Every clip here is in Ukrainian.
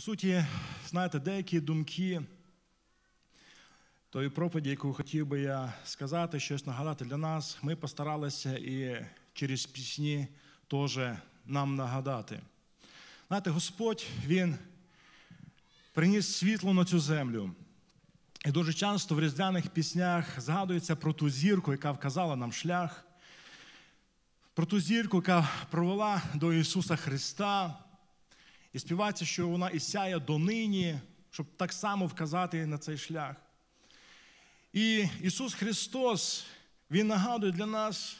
По суті, знаєте, деякі думки тої проповіді, яку хотів би я сказати, щось нагадати для нас, ми постаралися і через пісні теж нам нагадати. Знаєте, Господь, Він приніс світло на цю землю. І дуже часто в різдвяних піснях згадується про ту зірку, яка вказала нам шлях, про ту зірку, яка провела до Ісуса Христа. І співається, що вона і сяє донині, щоб так само вказати на цей шлях. І Ісус Христос, Він нагадує для нас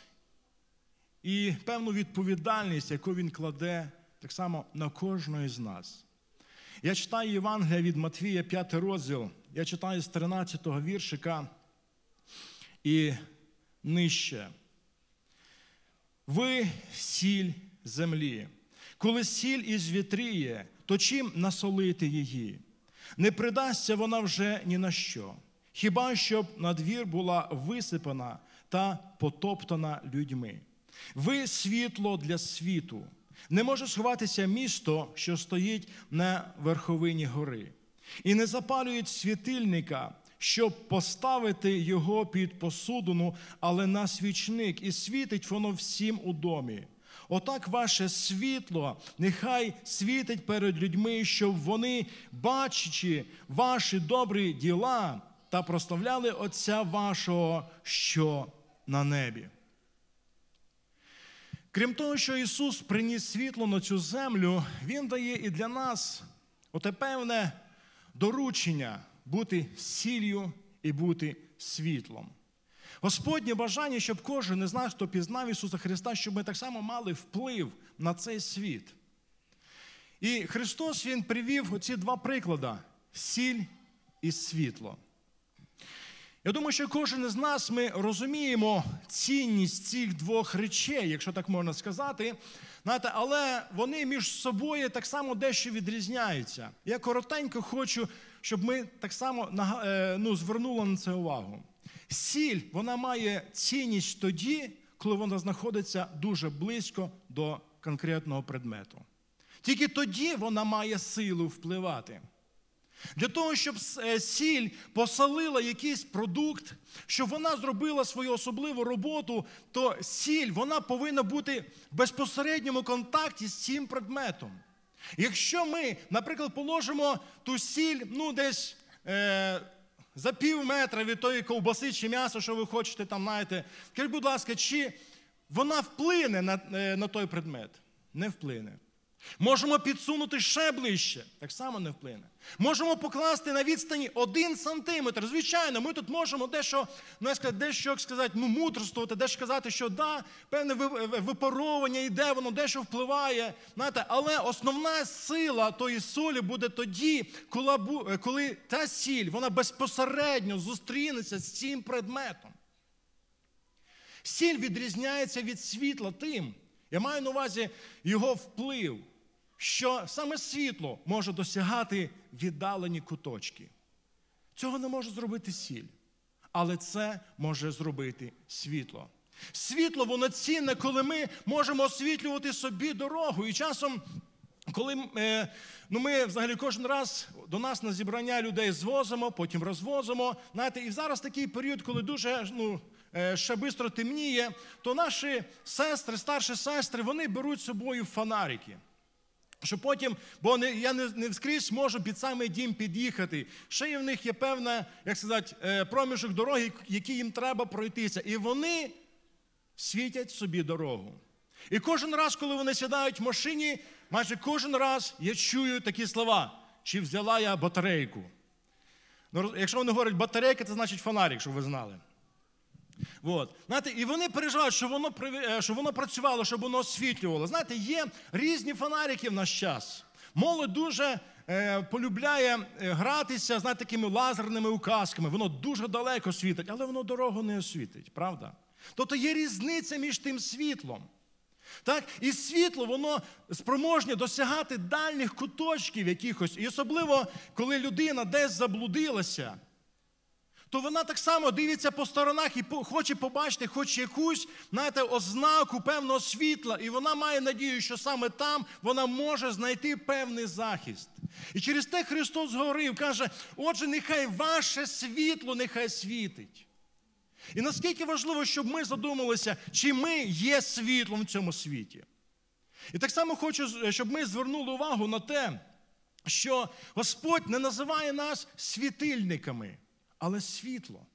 і певну відповідальність, яку Він кладе так само на кожного з нас. Я читаю Євангелія від Матвія, 5 розділ. Я читаю з 13 го віршика і нижче. Ви сіль землі. Коли сіль із вітріє, то чим насолити її? Не придасться вона вже ні на що. Хіба щоб на двір була висипана та потоптана людьми? Ви світло для світу. Не може сховатися місто, що стоїть на верховині гори, і не запалюють світильника, щоб поставити його під посудину, але на свічник, і світить воно всім у домі. Отак ваше світло нехай світить перед людьми, щоб вони, бачачи ваші добрі діла, та прославляли Отця вашого, що на небі. Крім того, що Ісус приніс світло на цю землю, Він дає і для нас оте певне доручення бути сіллю і бути світлом. Господнє бажання, щоб кожен із нас, хто пізнав Ісуса Христа, щоб ми так само мали вплив на цей світ. І Христос Він привів оці два приклади сіль і світло. Я думаю, що кожен із нас ми розуміємо цінність цих двох речей, якщо так можна сказати, знаєте, але вони між собою так само дещо відрізняються. Я коротенько хочу, щоб ми так само ну, звернули на це увагу. Сіль вона має цінність тоді, коли вона знаходиться дуже близько до конкретного предмету. Тільки тоді вона має силу впливати. Для того, щоб сіль посолила якийсь продукт, щоб вона зробила свою особливу роботу, то сіль вона повинна бути в безпосередньому контакті з цим предметом. Якщо ми, наприклад, положимо ту сіль ну, десь е, за пів метра від тої ковбаси чи м'яса, що ви хочете там, знаєте, скажіть, будь ласка, чи вона вплине на, на той предмет? Не вплине. Можемо підсунути ще ближче, так само не вплине. Можемо покласти на відстані один сантиметр. Звичайно, ми тут можемо дещо ну, сказати, дещо сказати, ну, мудрствувати, дещо сказати, що да, певне випаровування йде, воно дещо впливає. Знаєте, Але основна сила тої солі буде тоді, коли, коли та сіль вона безпосередньо зустрінеться з цим предметом. Сіль відрізняється від світла тим. Я маю на увазі його вплив що саме світло може досягати віддалені куточки. Цього не може зробити сіль, але це може зробити світло. Світло воно цінне, коли ми можемо освітлювати собі дорогу. І часом, коли е, ну ми взагалі кожен раз до нас на зібрання людей звозимо, потім розвозимо. Знаєте, І зараз такий період, коли дуже ну, е, ще швидко темніє, то наші сестри, старші сестри, вони беруть з собою фонарики. Що потім, бо не, я не не вскрізь можу під самий дім під'їхати. Ще й в них є певна, як сказати, е, проміжок дороги, який їм треба пройтися. І вони світять собі дорогу. І кожен раз, коли вони сідають в машині, майже кожен раз я чую такі слова: чи взяла я батарейку. Ну, Якщо вони говорять батарейка, це значить фонарик, щоб ви знали. От. Знаєте, І вони переживають, що воно е, що воно працювало, щоб воно освітлювало. Знаєте, є різні фонарики в наш час. Молодь дуже е, полюбляє е, гратися знаєте, такими лазерними указками. Воно дуже далеко світить, але воно дорогу не освітить, правда? Тобто є різниця між тим світлом. Так? І світло, воно спроможне досягати дальніх куточків якихось. І особливо, коли людина десь заблудилася то вона так само дивиться по сторонах і хоче побачити хоч якусь, знаєте, ознаку певного світла, і вона має надію, що саме там вона може знайти певний захист. І через те Христос говорив, каже: отже, нехай ваше світло нехай світить. І наскільки важливо, щоб ми задумалися, чи ми є світлом в цьому світі. І так само хочу, щоб ми звернули увагу на те, що Господь не називає нас світильниками, але світло.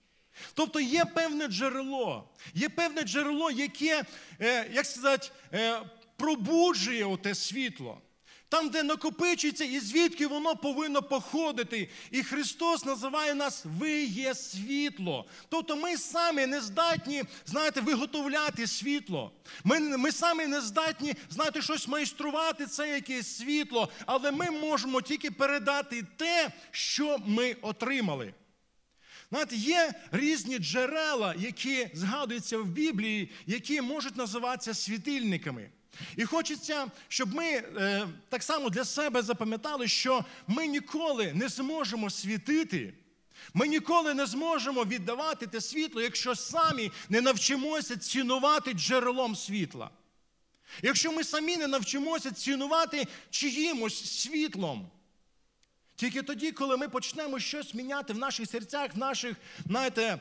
Тобто є певне джерело, є певне джерело, яке, е, як сказати, е, пробуджує оте світло. Там, де накопичується, і звідки воно повинно походити. І Христос називає нас Ви є світло. Тобто ми самі не здатні, знаєте, виготовляти світло. Ми ми самі не здатні, знаєте, щось майструвати, це якесь світло, але ми можемо тільки передати те, що ми отримали. Знаєте, є різні джерела, які згадуються в Біблії, які можуть називатися світильниками. І хочеться, щоб ми е, так само для себе запам'ятали, що ми ніколи не зможемо світити, ми ніколи не зможемо віддавати те світло, якщо самі не навчимося цінувати джерелом світла. Якщо ми самі не навчимося цінувати чиїмось світлом. Тільки тоді, коли ми почнемо щось міняти в наших серцях, в наших, знаєте,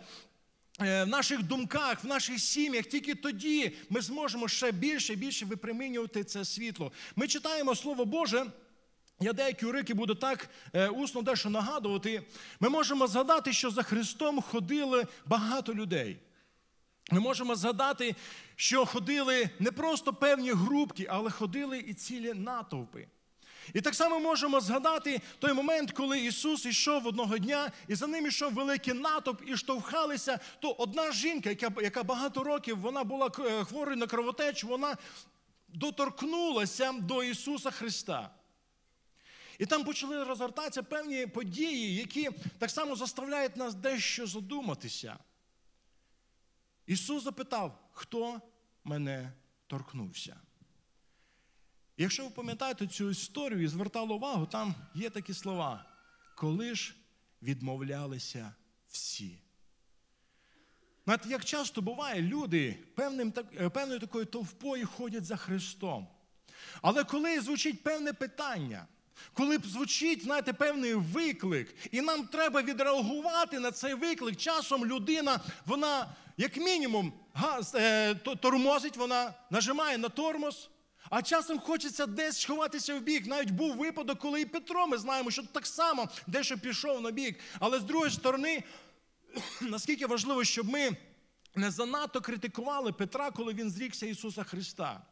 Е, в наших думках, в наших сім'ях, тільки тоді ми зможемо ще більше і більше випромінювати це світло. Ми читаємо Слово Боже. Я деякі урики буду так е, усно дещо нагадувати. Ми можемо згадати, що за Христом ходили багато людей. Ми можемо згадати, що ходили не просто певні групки, але ходили і цілі натовпи. І так само можемо згадати той момент, коли Ісус йшов одного дня, і за ним йшов великий натовп, і штовхалися, то одна жінка, яка яка багато років вона була е, хворою на кровотечу, вона доторкнулася до Ісуса Христа. І там почали розгортатися певні події, які так само заставляють нас дещо задуматися. Ісус запитав, хто мене торкнувся. Якщо ви пам'ятаєте цю історію і звертали увагу, там є такі слова, коли ж відмовлялися всі. Знаєте, як часто буває, люди певним, е, певною такою товпою ходять за Христом. Але коли звучить певне питання, коли звучить, знаєте, певний виклик, і нам треба відреагувати на цей виклик, часом людина, вона, як мінімум, газ, е, тормозить, вона нажимає на тормоз. А часом хочеться десь сховатися в бік. Навіть був випадок, коли і Петро, ми знаємо, що так само дещо пішов на бік. Але з другої сторони, наскільки важливо, щоб ми не занадто критикували Петра, коли він зрікся Ісуса Христа.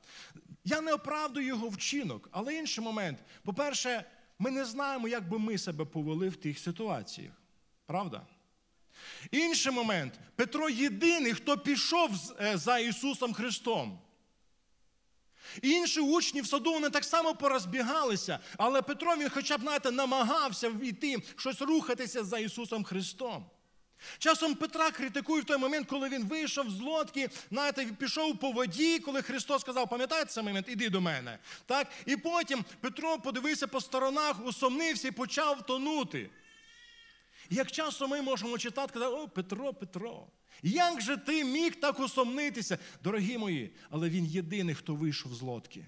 Я не оправдую його вчинок, але інший момент. По-перше, ми не знаємо, як би ми себе повели в тих ситуаціях. Правда? Інший момент, Петро єдиний, хто пішов е, за Ісусом Христом. Інші учні в саду вони так само порозбігалися, але Петро він хоча б знаєте, намагався війти, щось рухатися за Ісусом Христом. Часом Петра критикують в той момент, коли він вийшов з лодки, знаєте, пішов по воді, коли Христос сказав, пам'ятаєте цей момент, іди до мене. Так? І потім Петро подивився по сторонах, усомнився і почав тонути. Як часом ми можемо читати, казати, о, Петро, Петро. Як же ти міг так усомнитися, дорогі мої? Але він єдиний, хто вийшов з лодки.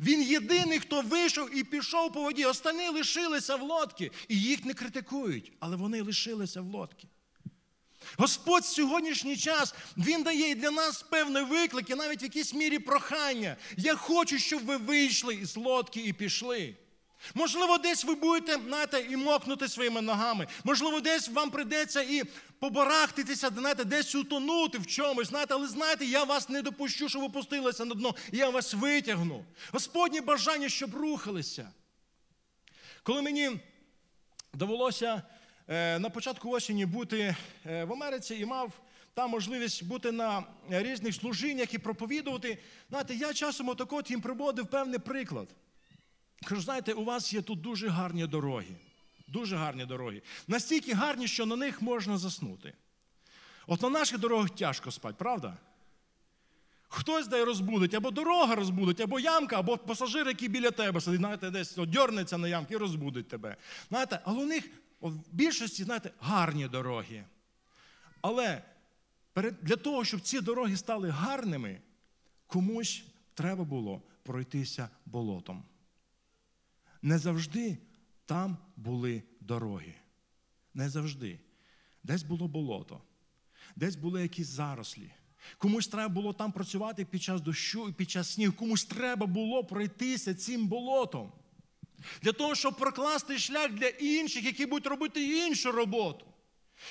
Він єдиний, хто вийшов і пішов по воді. Останні лишилися в лодці. І їх не критикують, але вони лишилися в лодці. Господь сьогоднішній час Він дає і для нас певний виклик, і навіть в якійсь мірі прохання. Я хочу, щоб ви вийшли із лодки і пішли. Можливо, десь ви будете знаєте, і мокнути своїми ногами. Можливо, десь вам прийдеться і побарахтитися, знаєте, десь утонути в чомусь. Знаєте, але знаєте, я вас не допущу, щоб ви пустилися на дно. Я вас витягну. Господнє бажання, щоб рухалися. Коли мені довелося е, на початку осені бути е, в Америці і мав там можливість бути на різних служіннях і проповідувати, знаєте, я часом отак їм приводив певний приклад. Кажу, знаєте, у вас є тут дуже гарні дороги. Дуже гарні дороги. Настільки гарні, що на них можна заснути. От на наших дорогах тяжко спати, правда? Хтось дай розбудить, або дорога розбудить, або ямка, або пасажир, який біля тебе сидить, знаєте, десь дьорнеться на ямки і розбудить тебе. Знаєте, але у них в більшості, знаєте, гарні дороги. Але для того, щоб ці дороги стали гарними, комусь треба було пройтися болотом. Не завжди там були дороги. Не завжди. Десь було болото, десь були якісь зарослі. Комусь треба було там працювати під час дощу і під час снігу. Комусь треба було пройтися цим болотом. Для того, щоб прокласти шлях для інших, які будуть робити іншу роботу.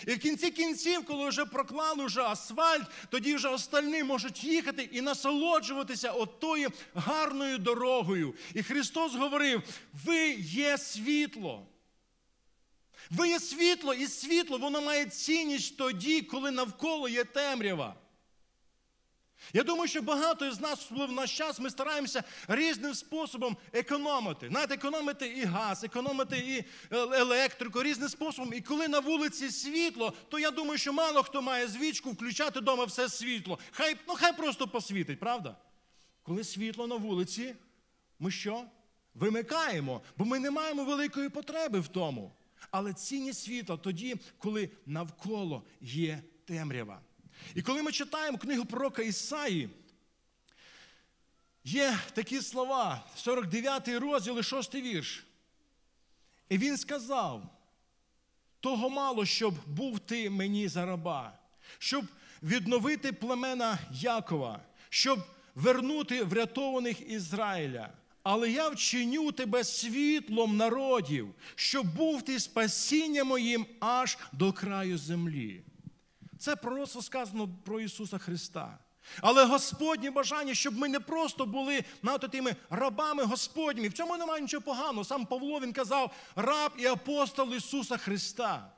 І в кінці кінців, коли вже проклали вже асфальт, тоді вже остальні можуть їхати і насолоджуватися отою гарною дорогою. І Христос говорив: ви є світло. Ви є світло, і світло воно має цінність тоді, коли навколо є темрява. Я думаю, що багато з нас, особливо в наш час, ми стараємося різним способом економити. Знаєте, економити і газ, економити і електрику, різним способом. І коли на вулиці світло, то я думаю, що мало хто має звичку включати вдома все світло. Хай, ну, хай просто посвітить, правда? Коли світло на вулиці, ми що? Вимикаємо, бо ми не маємо великої потреби в тому. Але цінність світла тоді, коли навколо є темрява. І коли ми читаємо книгу пророка Ісаї, є такі слова, 49 розділ і 6 вірш. І він сказав: того мало, щоб був ти мені за раба, щоб відновити племена Якова, щоб вернути врятованих Ізраїля. Але я вчиню тебе світлом народів, щоб був ти спасіння моїм аж до краю землі. Це пророцтво сказано про Ісуса Христа. Але Господнє бажання, щоб ми не просто були нато тими рабами Господніми. В цьому немає нічого поганого. Сам Павло він казав раб і апостол Ісуса Христа.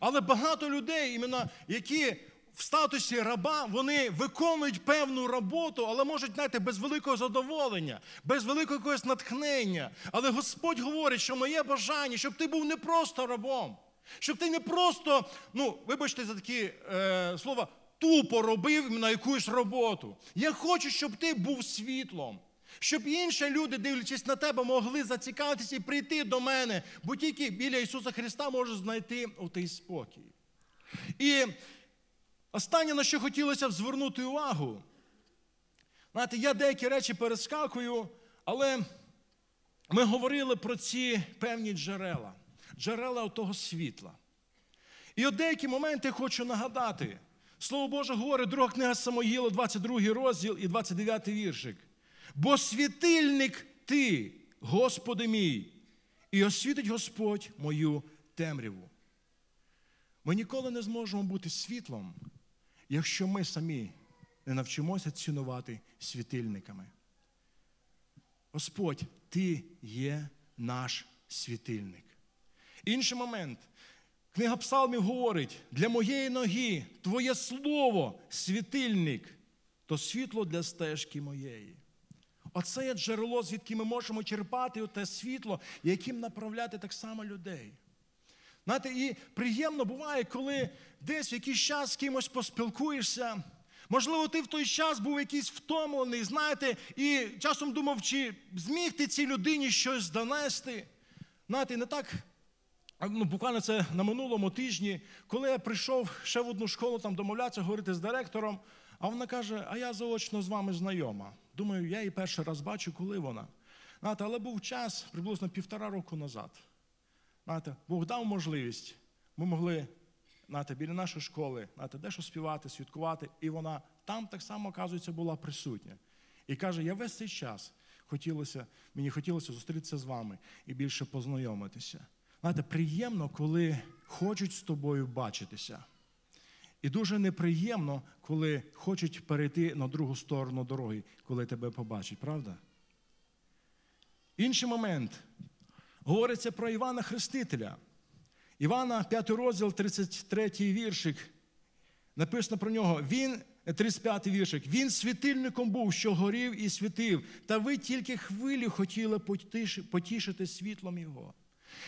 Але багато людей, іменно, які в статусі раба, вони виконують певну роботу, але можуть, знаєте, без великого задоволення, без великого якогось натхнення. Але Господь говорить, що моє бажання, щоб ти був не просто рабом. Щоб ти не просто, ну, вибачте за такі е, слова, тупо робив на якусь роботу. Я хочу, щоб ти був світлом. Щоб інші люди, дивлячись на тебе, могли зацікавитися і прийти до мене, бо тільки біля Ісуса Христа можуть знайти отий спокій. І останнє, на що хотілося б звернути увагу, знаєте, я деякі речі перескакую, але ми говорили про ці певні джерела джерела того світла. І от деякі моменти хочу нагадати. Слово Боже говорить, друга книга Самоїла, 22 розділ і 29 віршик. Бо світильник ти, Господи мій, і освітить Господь мою темряву. Ми ніколи не зможемо бути світлом, якщо ми самі не навчимося цінувати світильниками. Господь, Ти є наш світильник. Інший момент. Книга Псалмів говорить: для моєї ноги Твоє слово, світильник, то світло для стежки моєї. Оце є джерело, звідки ми можемо черпати те світло, яким направляти так само людей. Знаєте, І приємно буває, коли десь в якийсь час з кимось поспілкуєшся. Можливо, ти в той час був якийсь втомлений, знаєте, і часом думав, чи зміг ти цій людині щось донести. Знаєте, не так ну, буквально це на минулому тижні, коли я прийшов ще в одну школу там домовлятися, говорити з директором, а вона каже: А я заочно з вами знайома. Думаю, я її перший раз бачу, коли вона. Знаєте, Але був час приблизно півтора року назад. Знаєте, Бог дав можливість. Ми могли знаєте, біля нашої школи знаєте, дещо співати, святкувати, і вона там так само, оказується, була присутня. І каже: я весь цей час хотілося, мені хотілося зустрітися з вами і більше познайомитися. Знаєте, приємно, коли хочуть з тобою бачитися. І дуже неприємно, коли хочуть перейти на другу сторону дороги, коли тебе побачать, правда? Інший момент. Говориться про Івана Хрестителя. Івана, 5 розділ, 33 віршик. Написано про нього. Він, 35 віршик. Він світильником був, що горів і світив, та ви тільки хвилі хотіли потішити світлом його.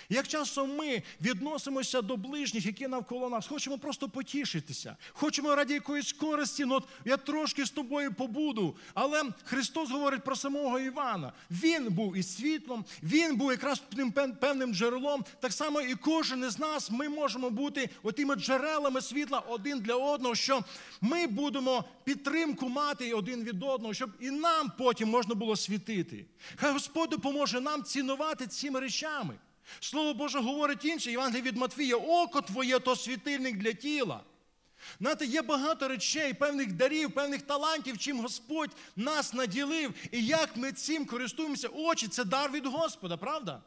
Як часом ми відносимося до ближніх, які навколо нас, хочемо просто потішитися, хочемо раді якоїсь користі, ну от я трошки з тобою побуду. Але Христос говорить про самого Івана. Він був і світлом, він був якраз тим певним джерелом. Так само і кожен із нас ми можемо бути отими джерелами світла один для одного, що ми будемо підтримку мати один від одного, щоб і нам потім можна було світити. Хай Господь допоможе нам цінувати цими речами. Слово Боже говорить інше, Євангеліє від Матвія, око твоє то світильник для тіла. Знаєте, є багато речей, певних дарів, певних талантів, чим Господь нас наділив. І як ми цим користуємося, очі це дар від Господа, правда?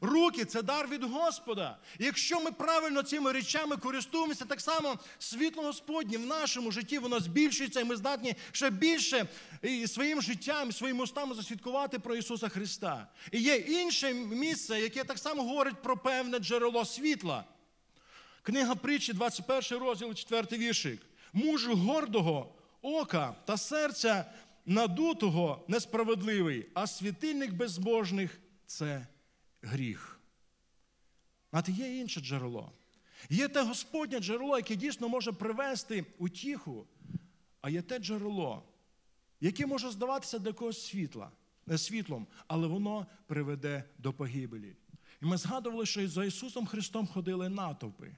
Руки це дар від Господа. Якщо ми правильно цими речами користуємося, так само світло Господнє в нашому житті воно збільшується, і ми здатні ще більше і своїм життям, і своїми устами засвідкувати про Ісуса Христа. І є інше місце, яке так само говорить про певне джерело світла. Книга притчі, 21 розділ, 4 віршик. Муж гордого ока та серця надутого несправедливий, а світильник безбожних це гріх. Знаєте, є інше джерело. Є те Господнє джерело, яке дійсно може привести утіху, а є те джерело, яке може здаватися для когось світла, світлом, але воно приведе до погибелі. І ми згадували, що за Ісусом Христом ходили натовпи.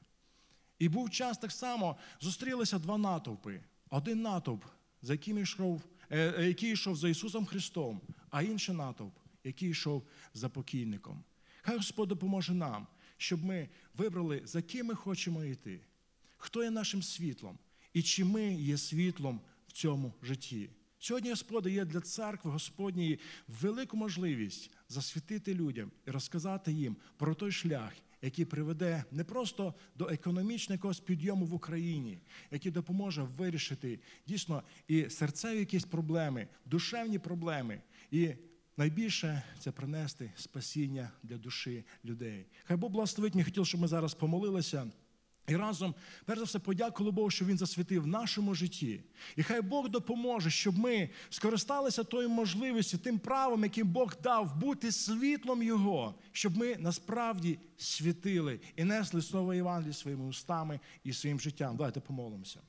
І був час так само, зустрілися два натовпи. Один натовп, за яким йшов, е, е, який йшов за Ісусом Христом, а інший натовп, який йшов за покійником. Хай Господь допоможе нам, щоб ми вибрали, за ким ми хочемо йти, хто є нашим світлом, і чи ми є світлом в цьому житті. Сьогодні Господь дає для церкви Господньої велику можливість засвітити людям і розказати їм про той шлях, який приведе не просто до економічного якогось підйому в Україні, який допоможе вирішити дійсно і серцеві якісь проблеми, душевні проблеми. І найбільше це принести спасіння для душі людей. Хай Бог благословить, мені хотів, щоб ми зараз помолилися. І разом, перш за все, подякували Богу, що Він засвітив в нашому житті. І хай Бог допоможе, щоб ми скористалися тою можливістю, тим правом, яким Бог дав, бути світлом Його, щоб ми насправді світили і несли слово Євангелії своїми устами і своїм життям. Давайте помолимося.